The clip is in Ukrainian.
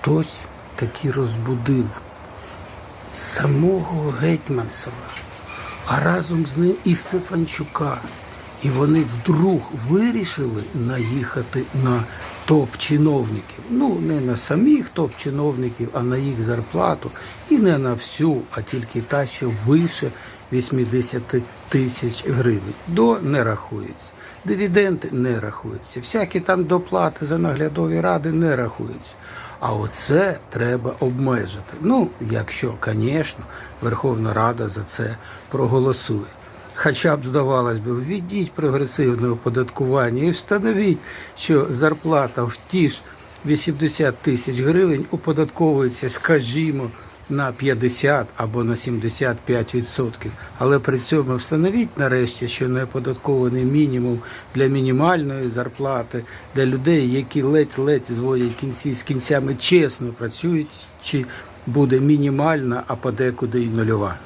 хтось таки розбудив самого Гетьманцева, а разом з ним і Стефанчука. І вони вдруг вирішили наїхати на топ-чиновників. Ну, не на самих топ-чиновників, а на їх зарплату. І не на всю, а тільки та, що вище 80 тисяч гривень. До не рахується. Дивіденди не рахуються. Всякі там доплати за наглядові ради не рахуються. А оце треба обмежити. Ну, якщо, звісно, Верховна Рада за це проголосує. Хоча б здавалось би, введіть прогресивне оподаткування і встановіть, що зарплата в ті ж 80 тисяч гривень оподатковується, скажімо, на 50 або на 75%. Але при цьому встановіть нарешті, що не оподаткований мінімум для мінімальної зарплати, для людей, які ледь-ледь зводять кінці з кінцями, чесно працюють, чи буде мінімальна, а подекуди і нульова.